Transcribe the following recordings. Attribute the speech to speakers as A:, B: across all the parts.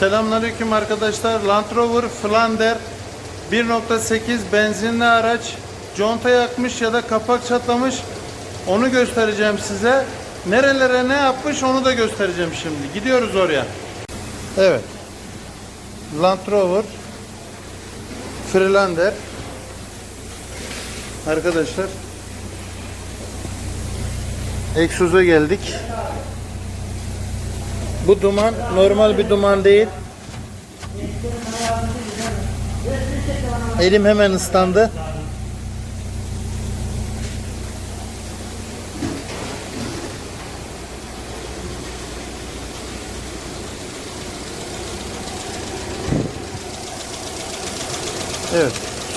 A: Selamünaleyküm arkadaşlar. Land Rover Flander 1.8 benzinli araç conta yakmış ya da kapak çatlamış. Onu göstereceğim size. Nerelere ne yapmış onu da göstereceğim şimdi. Gidiyoruz oraya. Evet. Land Rover Freelander Arkadaşlar Egzoza geldik. Bu duman normal bir duman değil. Elim hemen ıslandı. Evet.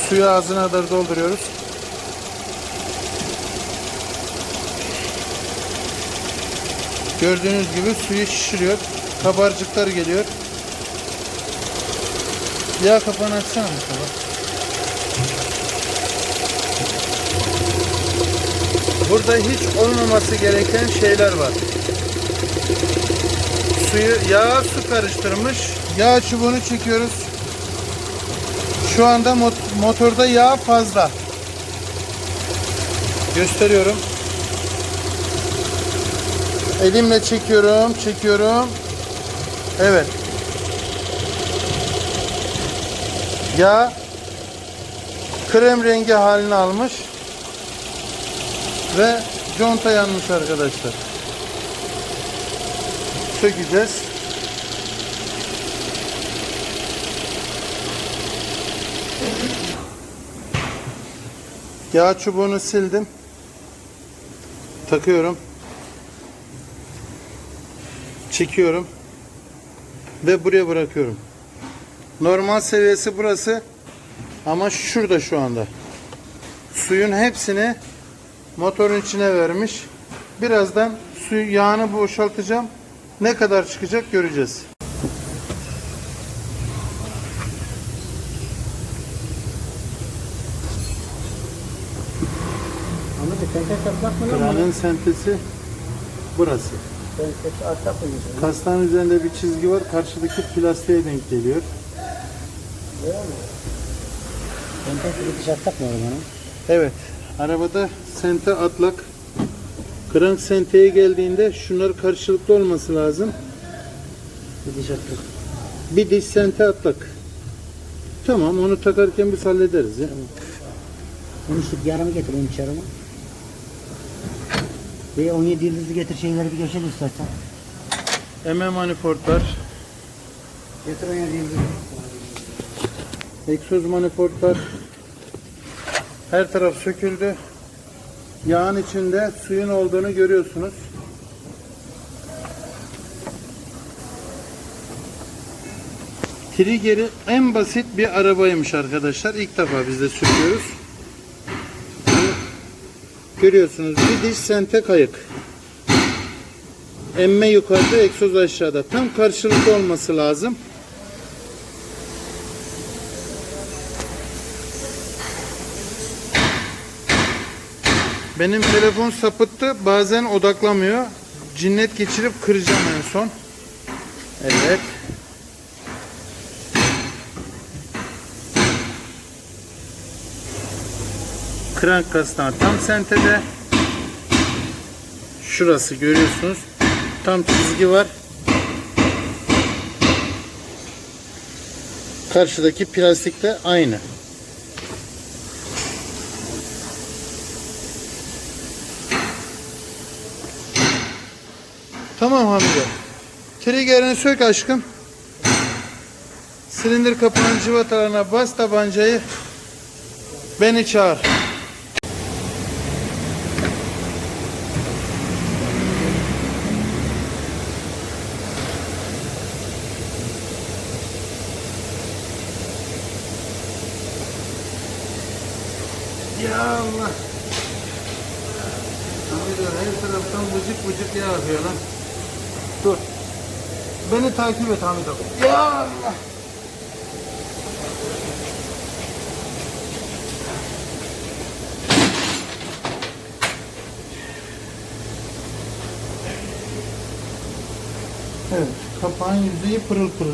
A: Suyu ağzına kadar dolduruyoruz. Gördüğünüz gibi suyu şişiriyor. Kabarcıklar geliyor. Yağ kapağını açsana Mustafa. Burada hiç olmaması gereken şeyler var. Suyu yağ su karıştırmış. Yağ çubuğunu çekiyoruz. Şu anda mot- motorda yağ fazla. Gösteriyorum. Elimle çekiyorum, çekiyorum. Evet. Yağ krem rengi halini almış ve conta yanmış arkadaşlar. Sökeceğiz. Yağ çubuğunu sildim. Takıyorum. Çekiyorum. Ve buraya bırakıyorum. Normal seviyesi burası. Ama şurada şu anda. Suyun hepsini motorun içine vermiş. Birazdan suyu yağını boşaltacağım. Ne kadar çıkacak göreceğiz. Kranın sentesi burası. Kastanın üzerinde bir çizgi var. Karşıdaki plastiğe denk geliyor.
B: Sen kaç bir dışarı takmıyorum bana.
A: Evet. Arabada sente atlak. Krank senteye geldiğinde şunlar karşılıklı olması lazım.
B: Bir dışarı tak.
A: Bir diş sente atlak. Tamam onu takarken biz hallederiz ya.
B: Onu şu yarımı getir onu içerime. Bir 17 yıldızlı getir şeyleri bir geçelim istersen.
A: MM manifold var.
B: Getir 17 yıldızlı.
A: Egzoz manifold var. Her taraf söküldü. Yağın içinde suyun olduğunu görüyorsunuz. Trigger'i en basit bir arabaymış arkadaşlar. İlk defa biz de sürüyoruz. Görüyorsunuz bir diş sente kayık. Emme yukarıda, egzoz aşağıda. Tam karşılıklı olması lazım. Benim telefon sapıttı. Bazen odaklamıyor. Cinnet geçirip kıracağım en son. Evet. Krank kasnağı tam sentede. Şurası görüyorsunuz. Tam çizgi var. Karşıdaki plastik de aynı. Tamam Hamide. Trigger'ini sök aşkım. Silindir kapının cıvatalarına bas tabancayı. Beni çağır. Ya Allah. Hamide her taraftan vıcık vıcık yağ akıyor lan. Dur. Beni takip et Hamid abi. Ya Allah. Evet. Kapağın yüzeyi pırıl pırıl.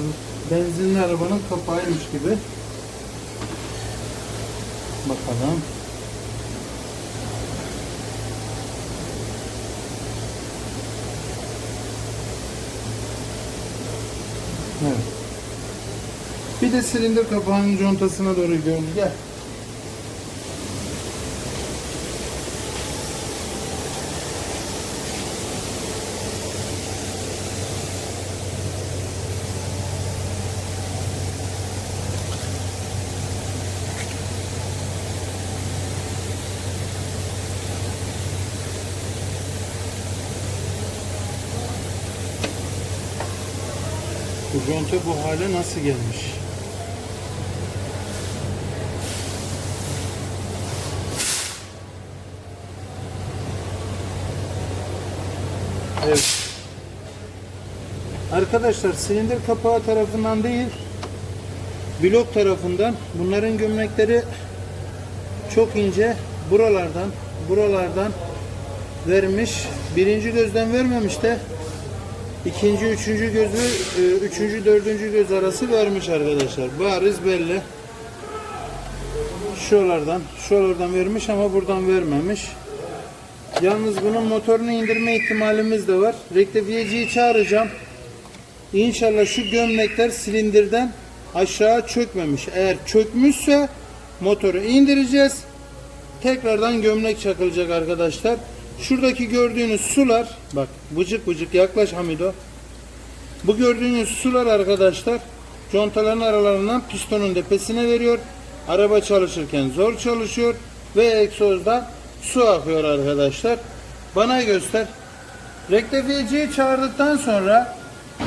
A: benzinli arabanın kapağıymış gibi. Bakalım. Bir de silindir kapağının contasına doğru gidiyoruz. Gel. Bu conta bu hale nasıl gelmiş? Evet. Arkadaşlar silindir kapağı tarafından değil blok tarafından bunların gömlekleri çok ince buralardan buralardan vermiş. Birinci gözden vermemiş de ikinci üçüncü gözü e, üçüncü dördüncü göz arası vermiş arkadaşlar. Bariz belli. Şuralardan şuralardan vermiş ama buradan vermemiş Yalnız bunun motorunu indirme ihtimalimiz de var. Rektifiyeciyi çağıracağım. İnşallah şu gömlekler silindirden aşağı çökmemiş. Eğer çökmüşse motoru indireceğiz. Tekrardan gömlek çakılacak arkadaşlar. Şuradaki gördüğünüz sular bak vıcık vıcık yaklaş Hamido. Bu gördüğünüz sular arkadaşlar contaların aralarından pistonun tepesine veriyor. Araba çalışırken zor çalışıyor ve egzozda su akıyor arkadaşlar. Bana göster. Rektifiyeciyi çağırdıktan sonra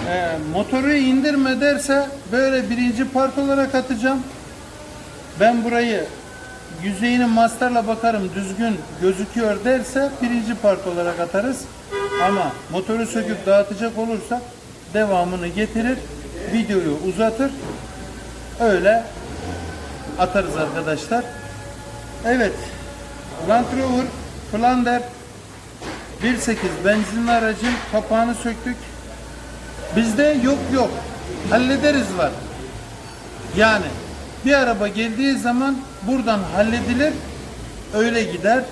A: e, motoru indirme derse böyle birinci part olarak atacağım. Ben burayı yüzeyini masterla bakarım düzgün gözüküyor derse birinci part olarak atarız. Ama motoru söküp dağıtacak olursa devamını getirir, videoyu uzatır. Öyle atarız arkadaşlar. Evet. Land Rover Flander 1.8 benzinli aracın kapağını söktük. Bizde yok yok. Hallederiz var. Yani bir araba geldiği zaman buradan halledilir. Öyle gider.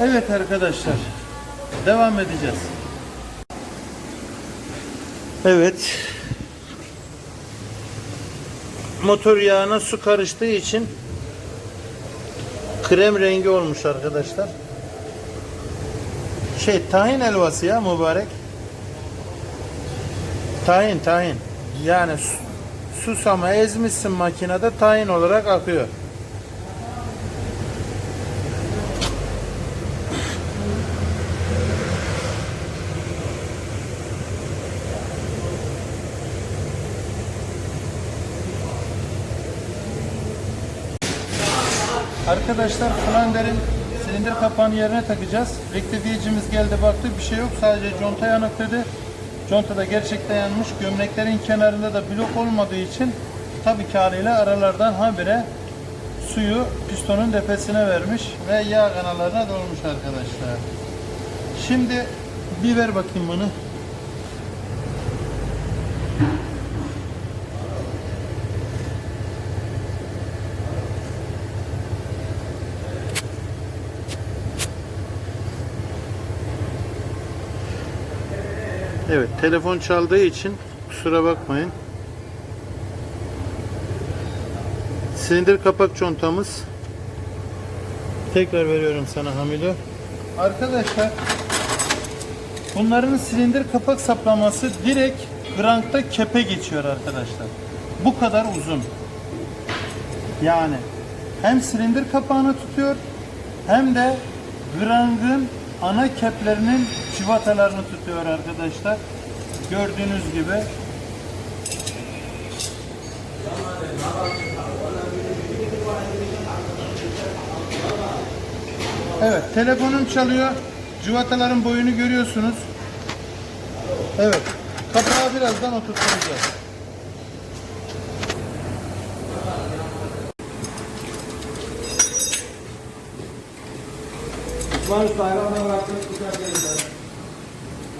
A: Evet arkadaşlar. Devam edeceğiz. Evet. Motor yağına su karıştığı için krem rengi olmuş arkadaşlar. Şey tahin helvası ya mübarek. Tahin tahin. Yani su- susama ezmişsin makinede tahin olarak akıyor. Arkadaşlar Flander'in silindir kapağını yerine takacağız. Rektifiyecimiz geldi baktı bir şey yok sadece conta yanık dedi. Conta da gerçekten yanmış. Gömleklerin kenarında da blok olmadığı için tabii ki haliyle aralardan habire suyu pistonun tepesine vermiş ve yağ kanallarına dolmuş arkadaşlar. Şimdi bir ver bakayım bunu. Evet, telefon çaldığı için kusura bakmayın. Silindir kapak contamız. Tekrar veriyorum sana Hamido. Arkadaşlar, bunların silindir kapak saplaması direkt krankta kepe geçiyor arkadaşlar. Bu kadar uzun. Yani hem silindir kapağını tutuyor hem de grangın ana keplerinin civatalarını tutuyor arkadaşlar. Gördüğünüz gibi. Evet, telefonum çalıyor. Civataların boyunu görüyorsunuz. Evet, kapağı birazdan oturtacağız.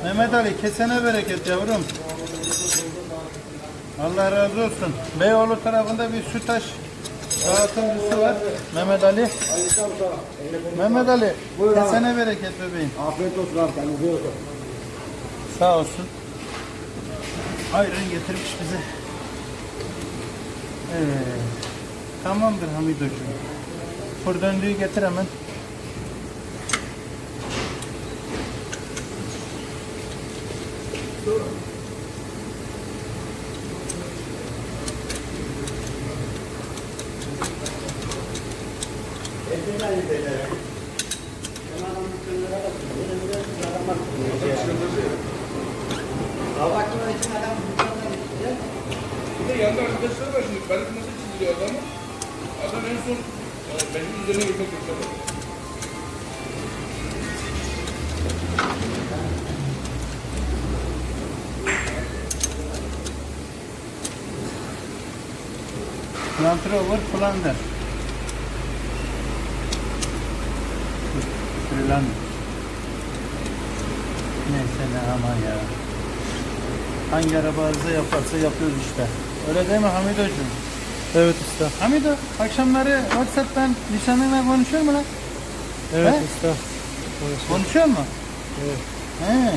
A: Mehmet Ali kesene bereket yavrum. Allah razı olsun. Beyoğlu tarafında bir sütaş dağıtımcısı var. Mehmet Ali. Mehmet Ali.
B: Buyur abi.
A: Kesene bereket bebeğim.
B: Afiyet olsun abi kendinize.
A: Sağ olsun. Ayran getirmiş bize. Evet. Tamamdır Hamidocuğum. Fır döndüğü getir hemen.
C: Bir de yanında arkadaşlar var şimdi. Balık nasıl çiziliyor adamı? Adam en son e, benim üzerine yemek yapıyor.
A: Land Rover Flander. Flander. Neyse ne aman ya. Hangi araba arıza yaparsa yapıyoruz işte. Öyle değil mi Hamidocuğum?
D: Evet usta.
A: Hamido akşamları Whatsapp'tan nişanlınla konuşuyor mu lan?
D: Evet
A: He?
D: usta. Konuşalım.
A: Konuşuyor mu?
D: Evet.
A: He.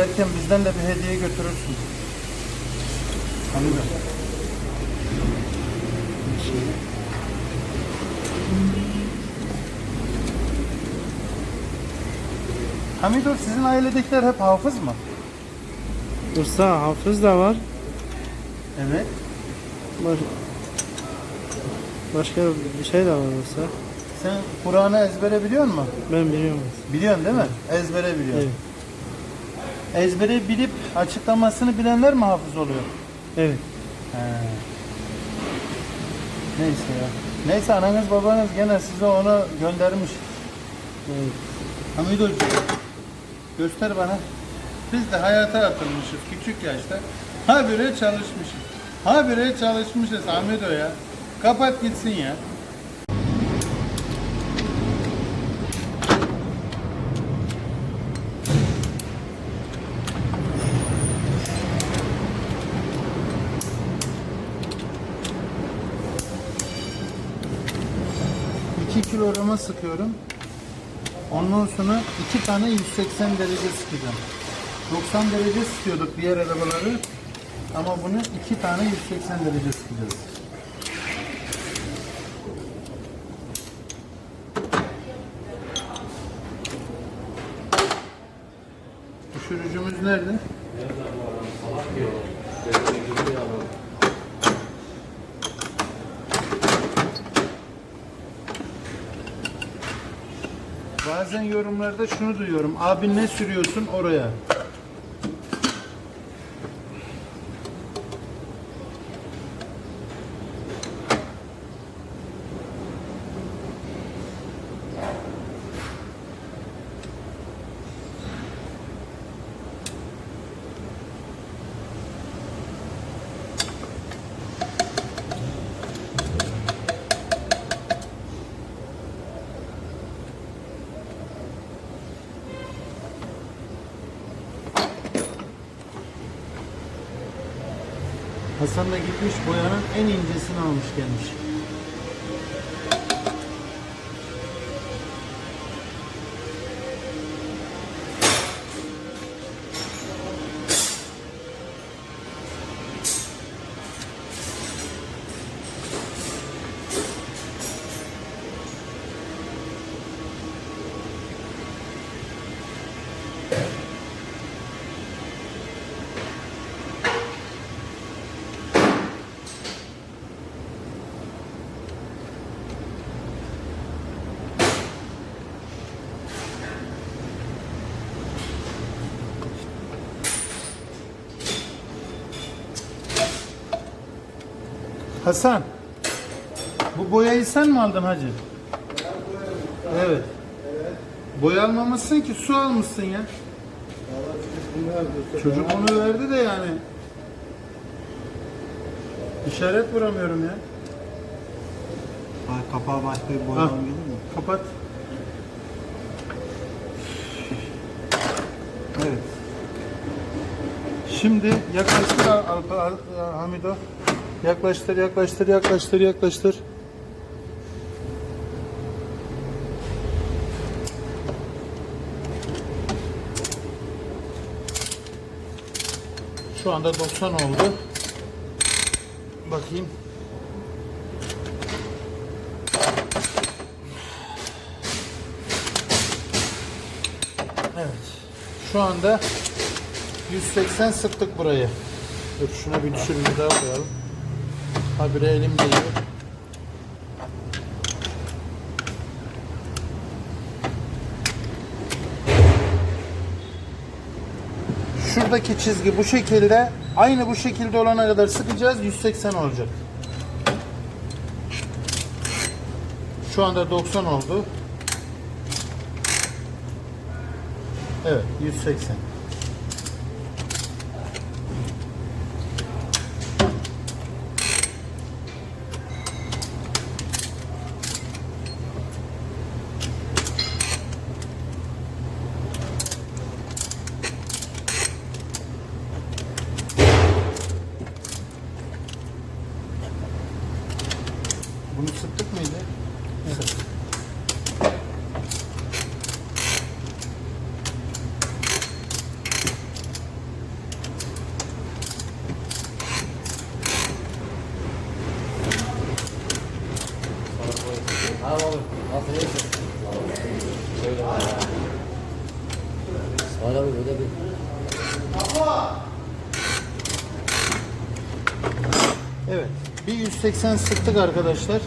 A: Giderken bizden de bir hediye götürürsün. Hamido. Hamido sizin ailedekiler hep hafız mı?
D: Usta hafız da var.
A: Evet.
D: Baş... Başka bir şey de var usta.
A: Sen Kur'an'ı ezbere biliyor musun?
D: Ben biliyorum.
A: Biliyorsun değil mi? Ezbere biliyorsun.
D: Evet.
A: Ezbere bilip açıklamasını bilenler mi hafız oluyor?
D: Evet.
A: He. Neyse ya. Neyse ananız babanız gene size onu göndermiş.
D: evet.
A: Hamidocuğum göster bana. Biz de hayata atılmışız küçük yaşta. Habire çalışmışız. Habire çalışmışız Hamido ya. Kapat gitsin ya. İki kilograma sıkıyorum. Ondan sonra iki tane 180 derece sıkacağım. 90 derece sıkıyorduk diğer arabaları. Ama bunu iki tane 180 derece sıkacağız. Düşürücümüz nerede? Bazen yorumlarda şunu duyuyorum. Abi ne sürüyorsun oraya? Hasan da gitmiş boyanın en incesini almış gelmiş. Hasan. Bu boyayı sen mi aldın hacı? Evet. Boya almamışsın ki su almışsın ya. Çocuk onu verdi de yani. İşaret vuramıyorum ya.
B: Kapağı başka bir
A: Ha.
B: boyama gelir mi?
A: Kapat. Evet. Şimdi yaklaştır Al- Al- Al- Hamido. Yaklaştır, yaklaştır, yaklaştır, yaklaştır. Şu anda 90 oldu. Bakayım. Evet. Şu anda 180 sıktık burayı. Dur şuna bir düşürümü daha koyalım. Habire elim değiyor. Şuradaki çizgi bu şekilde aynı bu şekilde olana kadar sıkacağız 180 olacak. Şu anda 90 oldu. Evet 180. Bunu sıktık mıydı? Evet.
B: Sonra bir böyle bir
A: Evet. Bir 180 sıktık arkadaşlar.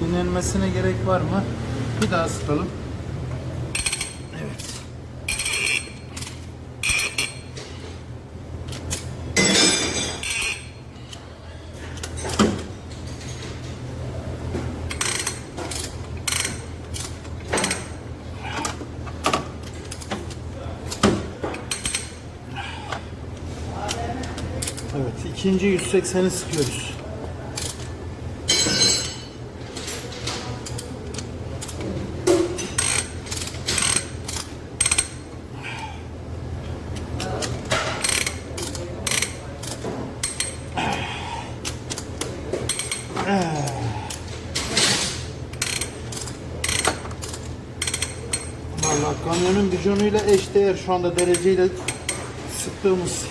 A: Dinlenmesine gerek var mı? Bir daha sıkalım. Evet. Evet, ikinci 180'i sıkıyoruz. Vallahi kamyonun bijonuyla eşdeğer şu anda dereceyle sıktığımız.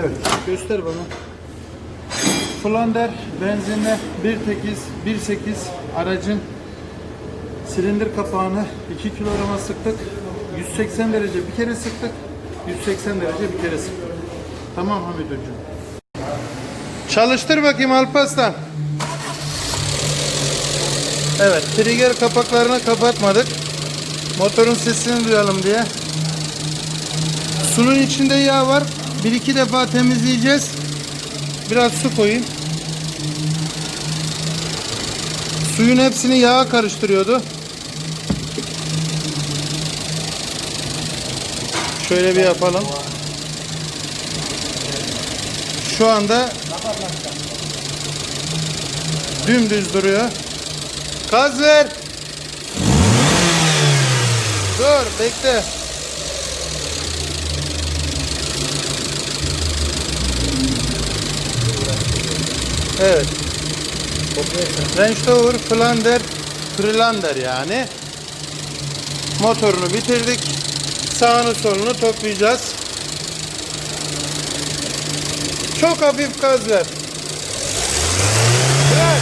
A: Evet, göster bana. Flander benzinle 1.8 1.8 aracın silindir kapağını 2 kilograma sıktık. 180 derece bir kere sıktık. 180 derece bir kere sıktık. Tamam Hamid Hocam. Çalıştır bakayım Alparslan. Evet, trigger kapaklarını kapatmadık. Motorun sesini duyalım diye. Sunun içinde yağ var. Bir iki defa temizleyeceğiz. Biraz su koyayım. Suyun hepsini yağa karıştırıyordu. Şöyle bir yapalım. Şu anda dümdüz duruyor. Gaz ver. Dur bekle. Evet. Range Rover Flander Freelander yani. Motorunu bitirdik. Sağını solunu toplayacağız. Çok hafif gaz ver. Bırak.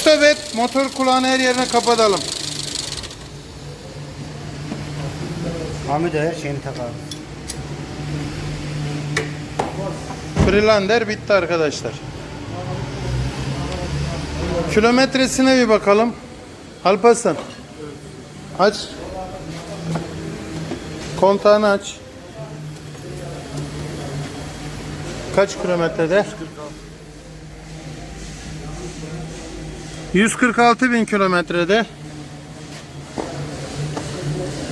A: Stop et. Motor kulağını her yerine kapatalım.
B: Ahmet her şeyini tak abi.
A: Freelander bitti arkadaşlar. Kilometresine bir bakalım. Alparslan. Aç. Kontağını aç. Kaç kilometrede? 146 bin kilometrede.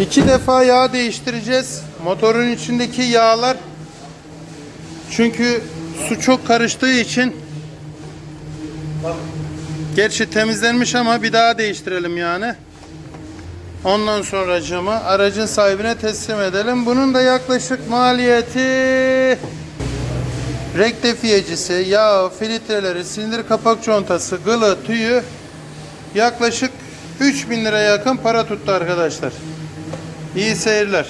A: İki defa yağ değiştireceğiz. Motorun içindeki yağlar çünkü su çok karıştığı için Gerçi temizlenmiş ama bir daha değiştirelim yani. Ondan sonra camı aracın sahibine teslim edelim. Bunun da yaklaşık maliyeti rektifiyecisi, yağı, filtreleri, silindir kapak contası, gılı, tüyü yaklaşık 3000 lira yakın para tuttu arkadaşlar. İyi seyirler.